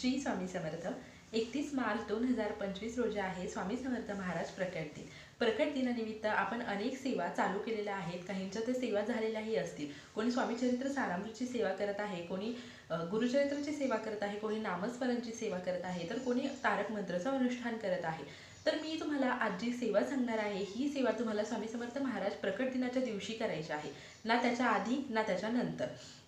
श्री स्वामी समर्थ. एकतीस मार्च दोन हजार पंचवीस रोजी आहे स्वामी समर्थ महाराज प्रकट दिन. प्रकट दिनानिमित्त आपण अनेक सेवा चालू केलेल्या आहेत. काहींच्या त्या सेवा झालेल्याही असतील. कोणी स्वामी चरित्र सारामृतची सेवा करत आहे कोणी गुरुचरित्राची सेवा करत आहे कोणी नामस्मरणची सेवा करत आहे तर कोणी तारक मंत्राचं अनुष्ठान करत आहे. तर मी तुम्हाला आज जी सेवा सांगणार आहे. ही सेवा तुम्हाला स्वामी समर्थ महाराज प्रकट दिनाच्या दिवशी करायची आहे. ना त्याच्या आधी ना त्याच्या नंतर.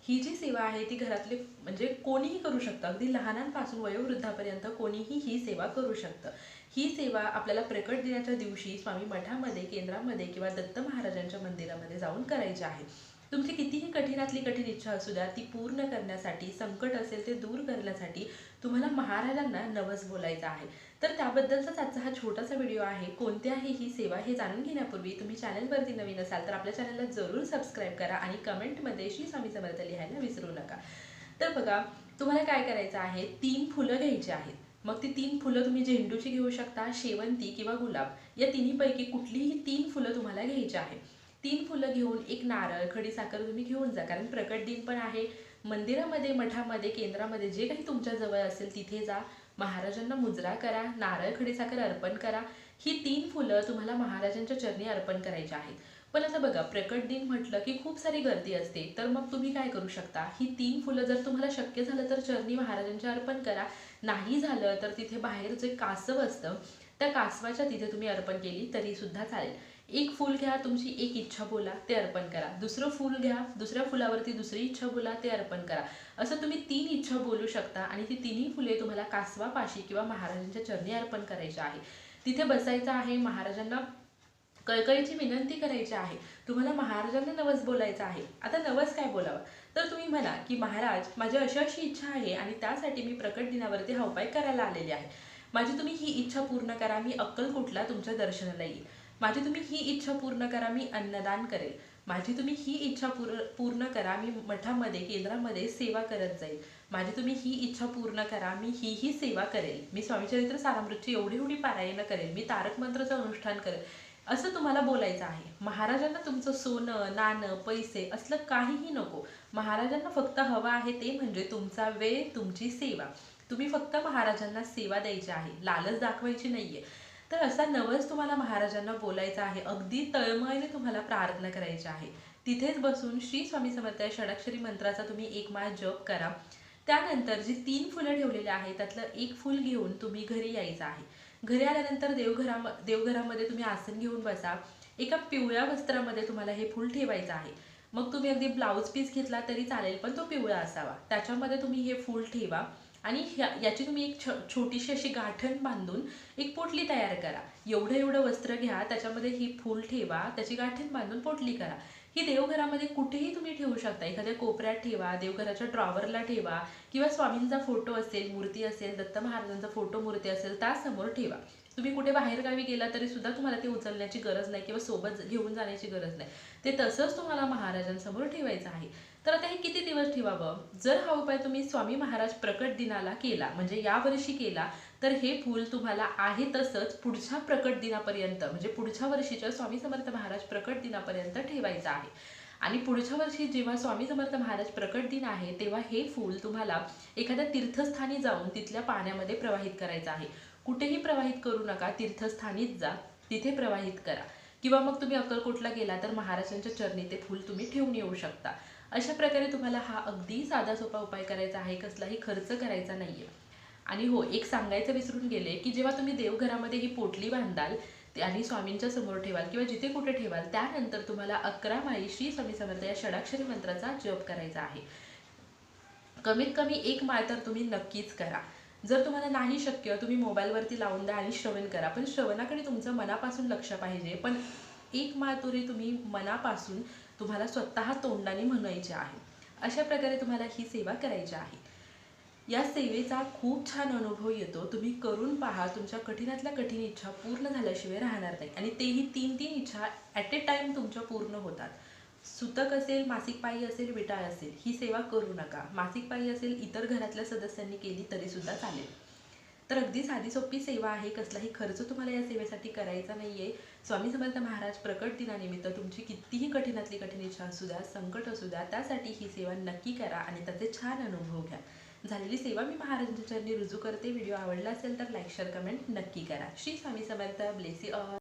ही जी सेवा आहे ती घरातले म्हणजे कोणीही करू शकतं. अगदी लहानांपासून वयोवृद्धापर्यंत कोणीही ही सेवा करू शकतं. ही सेवा आपल्याला प्रकट दिनाच्या दिवशी स्वामी मठामध्ये केंद्रामध्ये किंवा दत्त महाराजांच्या मंदिरामध्ये जाऊन करायची आहे. तुमची कितीही कठीणातली कठीण इच्छा असू द्या ती पूर्ण करण्यासाठी संकट असेल ते दूर करण्यासाठी तुम्हाला महाराजांना नवस बोलायचं आहे. तर त्याबद्दलचाच आजचा हा छोटासा व्हिडिओ आहे. कोणत्याही आहे ही सेवा हे जाणून घेण्यापूर्वी तुम्ही चॅनलवरती नवीन असाल तर आपल्या चॅनलला जरूर सबस्क्राईब करा आणि कमेंटमध्ये श्री स्वामी समर्थ लिहायला विसरू नका. तर बघा तुम्हाला काय करायचं आहे? तीन फुलं घ्यायची आहेत. मग ती तीन फुलं तुम्ही झेंडूची घेऊ शकता शेवंती किंवा गुलाब. या तिन्हीपैकी कुठलीही तीन फुलं तुम्हाला घ्यायची आहे. तीन फुलं घेऊन एक नारळ खडीसाखर तुम्ही घेऊन जा. कारण प्रकट दिन पण आहे. मंदिरामध्ये मठामध्ये केंद्रामध्ये जे काही तुमच्या जवळ असेल तिथे जा. महाराजांना मुजरा करा. नारळ खडीसाखर अर्पण करा. ही तीन फुलं तुम्हाला महाराजांच्या चरणी अर्पण करायची आहेत. पण आता बघा प्रकट दिन म्हटलं की खूप सारी गर्दी असते. तर मग तुम्ही काय करू शकता? ही तीन फुलं जर तुम्हाला शक्य झालं तर चरणी महाराजांच्या अर्पण करा. नाही झालं तर तिथे बाहेर जे कासव असतं. त्या कासवाच्या तिथे तुम्ही अर्पण केली तरी सुद्धा चालेल. एक फूल घ्या तुमची एक इच्छा बोला ते अर्पण करा. दुसरं फूल घ्या दुसऱ्या फुलावरती दुसरी इच्छा बोला ते अर्पण करा. असं तुम्ही तीन इच्छा बोलू शकता आणि ती तिन्ही फुले तुम्हाला कासवापाशी किंवा महाराजांच्या चरणी अर्पण करायची आहे. तिथे बसायचं आहे महाराजांना कळकळीची विनंती करायची आहे. तुम्हाला महाराजांना नवस बोलायचा आहे. आता नवस काय बोलावं? तर तुम्ही म्हणा की महाराज माझी अशी अशी इच्छा आहे आणि त्यासाठी मी प्रकट दिनावरती हा उपाय करायला आलेले आहे. माझी तुम्ही ही इच्छा पूर्ण करा मी अक्कलकोटला तुमच्या दर्शनाला येईल. माझी तुम्ही ही इच्छा पूर्ण करा मी अन्नदान करेल. माझी तुम्ही ही इच्छा पूर्ण पूर्ण करा मी मठामध्ये केंद्रामध्ये सेवा करत जाईल. माझी तुम्ही ही इच्छा पूर्ण करा मी ही ही सेवा करेल. मी स्वामीचरित्र सारामृतची एवढी एवढी पारायणं करेल मी तारक मंत्राचं अनुष्ठान करेल. असं तुम्हाला बोलायचं आहे. महाराजांना तुमचं सोनं नाणं पैसे असलं काहीही नको. महाराजांना फक्त हवं आहे ते म्हणजे तुमचा वेळ तुमची सेवा. तुम्ही फक्त महाराजांना सेवा द्यायची आहे लालच दाखवायची नाहीये. तर असा नवस तुम्हाला महाराजांना बोलायचा आहे अगदी तळमळीने तुम्हाला प्रार्थना करायची आहे. तिथेच बसून श्री स्वामी समर्थ षडाक्षरी मंत्राचा तुम्ही एक माळ जप करा. त्यानंतर जी तीन फुलं ठेवलेली आहेत त्यातलं एक फूल घेऊन तुम्ही घरी यायचं आहे. घरी आल्यानंतर देवघरा देवघरामध्ये तुम्ही आसन घेऊन बसा. एका पिवळ्या वस्त्रामध्ये तुम्हाला हे फूल ठेवायचं आहे. मग तुम्ही अगदी ब्लाऊज पीस घेतला तरी चालेल पण तो पिवळा असावा. त्याच्यामध्ये तुम्ही हे फूल ठेवा. आणि ह्या याची तुम्ही एक छ छोटीशी अशी गाठण बांधून एक पोटली तयार करा. एवढं एवढं वस्त्र घ्या त्याच्यामध्ये ही फूल ठेवा त्याची गाठण बांधून पोटली करा. ही देवघरामध्ये कुठेही तुम्ही ठेवू शकता. एखाद्या कोपऱ्यात ठेवा देवघराच्या ड्रॉवरला ठेवा किंवा स्वामींचा फोटो असेल मूर्ती असेल दत्त महाराजांचा फोटो मूर्ती असेल त्यासमोर ठेवा. तुम्ही कुठे बाहेरगावी गेला तरी सुद्धा तुम्हाला ते उचलण्याची गरज नाही किंवा सोबत घेऊन जाण्याची गरज नाही. ते तसंच तुम्हाला महाराजांसमोर ठेवायचं आहे. तर आता हे किती दिवस ठेवावं? जर हा उपाय तुम्ही स्वामी महाराज प्रकट दिनाला केला म्हणजे यावर्षी केला तर हे फूल तुम्हाला आहे तसंच पुढच्या प्रकट दिनापर्यंत म्हणजे पुढच्या वर्षीच्या स्वामी समर्थ महाराज प्रकट दिनापर्यंत ठेवायचं आहे. आणि पुढच्या वर्षी जेव्हा स्वामी समर्थ महाराज प्रकट दिन आहे तेव्हा हे फूल तुम्हाला एखाद्या तीर्थस्थानी जाऊन तिथल्या पाण्यामध्ये प्रवाहित करायचं आहे. कुठेही प्रवाहित करू नका तीर्थस्थानीच जा तिथे प्रवाहित करा. किंवा मग तुम्ही अक्कलकोटला गेला तर महाराजांच्या चरणी ते फूल तुम्ही ठेवून येऊ शकता. अशा प्रकारे तुम्हाला हा अगदी साधा सोपा उपाय करायचा आहे कसलाही खर्च करायचा नाहीये. आणि हो एक सांगायचं विसरून गेले की जेव्हा तुम्ही देवघरामध्ये ही पोटली बांधाल आणि स्वामींच्या समोर ठेवाल किंवा जिथे कुठे ठेवाल त्यानंतर तुम्हाला अकरा माळी श्री स्वामी समर्थ या षडाक्षरी मंत्राचा जप करायचा आहे. कमीत कमी एक माळ तर तुम्ही नक्कीच करा. जर तुम्हाला नाही शक्य तुम्ही मोबाईलवरती लावून द्या आणि श्रवण करा. पण श्रवणाकडे तुमचं मनापासून लक्ष पाहिजे. पण एक माळ तरी तुम्ही मनापासून तुम्हाला स्वतः तोंडाने म्हणायचे आहे. अशा प्रकारे तुम्हाला ही सेवा करायची आहे. या सेवेचा खूप छान अनुभव येतो. तुम्ही करून पहा. तुमच्या कठीणातल्या कठीण इच्छा पूर्ण झाल्याशिवाय राहणार नाही. आणि तेही तीन तीन इच्छा ॲट ए टाईम तुमच्या पूर्ण होतात. सुतक असेल मासिक पायी असेल विटाळ असेल ही सेवा करू नका. मासिक पायी असेल इतर घरातल्या सदस्यांनी केली तरीसुद्धा चालेल. तर अगदी साधी सोपी सेवा आहे कसलाही खर्च तुम्हाला या सेवेसाठी करायचा नाही आहे स्वामी समर्थ महाराज प्रकट दिनानिमित्त तुमची कितीही कठीणातली कठीण इच्छा असू द्या संकट असू द्या त्यासाठी ही सेवा नक्की करा आणि त्याचे छान अनुभव घ्या. झालेली सेवा मी महाराजांच्या रुजू करते. व्हिडिओ आवडला असेल तर लाईक शेअर कमेंट नक्की करा. श्री स्वामी समर्थ. Bless all